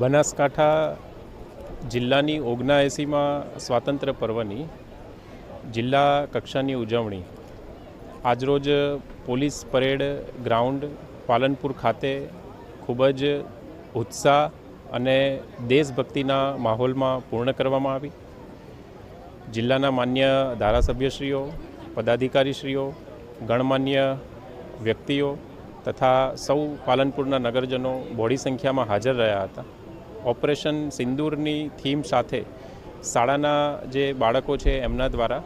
બનાસકાંઠા જિલ્લાની ઓગણાએંસીમાં સ્વાતંત્ર્ય પર્વની જિલ્લા કક્ષાની ઉજવણી. આજરોજ પોલીસ પરેડ ગ્રાઉન્ડ પાલનપુર ખાતે ખૂબ જ ઉત્સાહ અને દેશભક્તિના માહોલમાં પૂર્ણ કરવામાં આવી. જિલ્લાના માન્ય ધારાસભ્યશ્રીઓ, પદાધિકારીશ્રીઓ, ગણમાન્ય વ્યક્તિઓ તથા સૌ પાલનપુરના નગરજનો બોડી સંખ્યામાં હાજર રહ્યા હતા. ઓપરેશન સિંદૂરની થીમ સાથે શાળાના જે બાળકો છે એમના દ્વારા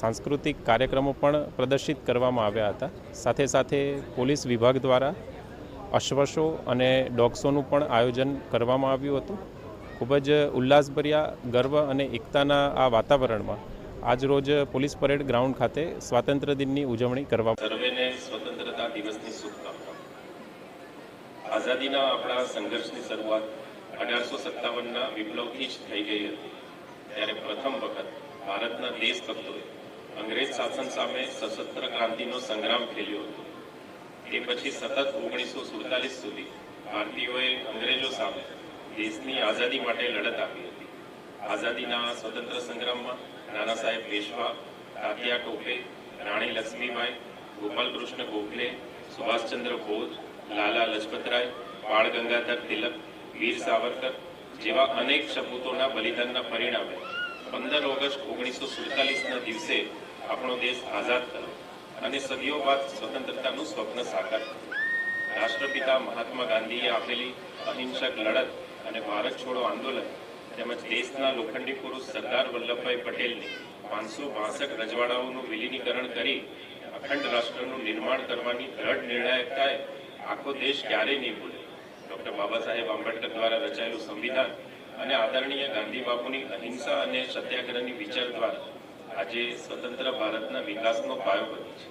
સાંસ્કૃતિક કાર્યક્રમો પણ પ્રદર્શિત કરવામાં આવ્યા હતા. સાથે સાથે પોલીસ વિભાગ દ્વારા અશ્વશો અને ડોગ્સોનું પણ આયોજન કરવામાં આવ્યું હતું. ખૂબ જ ઉલ્લાસભર્યા, ગર્વ અને એકતાના આ વાતાવરણમાં આજરોજ પોલીસ પરેડ ગ્રાઉન્ડ ખાતે સ્વાતંત્ર્ય દિનની ઉજવણી કરવા સર્વેને સ્વતંત્રતા દિવસની શુભકામનાઓ. આઝાદીના આપણા સંઘર્ષની શરૂઆત અઢારસો સત્તાવનના વિપ્લવથી જ થઈ ગઈ હતી. ત્યારે પ્રથમ વખત ભારતના દેશભક્તોએ અંગ્રેજ શાસન સામે સશસ્ત્ર ક્રાંતિનો સંગ્રામ ખેલ્યો હતો. તે પછી સતત ઓગણીસો સુડતાલીસ સુધી ભારતીયોએ અંગ્રેજો સામે દેશની આઝાદી માટે લડત આપી હતી. આઝાદીના સ્વતંત્ર સંગ્રામમાં નાના સાહેબ પેશવા તાત્યા ટોપે, રાણી લક્ષ્મીબાઈ ગોપાલકૃષ્ણ ગોખલે, સુભાષચંદ્ર બોઝ, લાલા લજપતરાય, બાળ ગંગાધર તિલક વીર સાવરકર જેવા અનેક સપૂતોના બલિદાનના પરિણામે પંદર ઓગસ્ટ ઓગણીસો સુડતાલીસના દિવસે આપણો દેશ આઝાદ થયો અને સદીઓ બાદ સ્વતંત્રતાનું સ્વપ્ન સાકાર રાષ્ટ્રપિતા મહાત્મા ગાંધીએ આપેલી અહિંસક લડત અને ભારત છોડો આંદોલન તેમજ દેશના લોખંડી પુરુષ સરદાર વલ્લભભાઈ પટેલની પાંચસો બાસઠ રજવાડાઓનું વિલીનીકરણ કરી અખંડ રાષ્ટ્રનું નિર્માણ કરવાની દ્રઢ નિર્ણાયકતાએ આખો દેશ ક્યારેય નહીં ભૂલે. ડૉક્ટર બાબા સાહેબ આંબેડકર દ્વારા રચાયેલું સંવિધાન અને આદરણીય ગાંધી બાપુની અહિંસા અને સત્યાગ્રહની વિચાર દ્વારા આજે સ્વતંત્ર ભારતના વિકાસનો પાયો બની છે.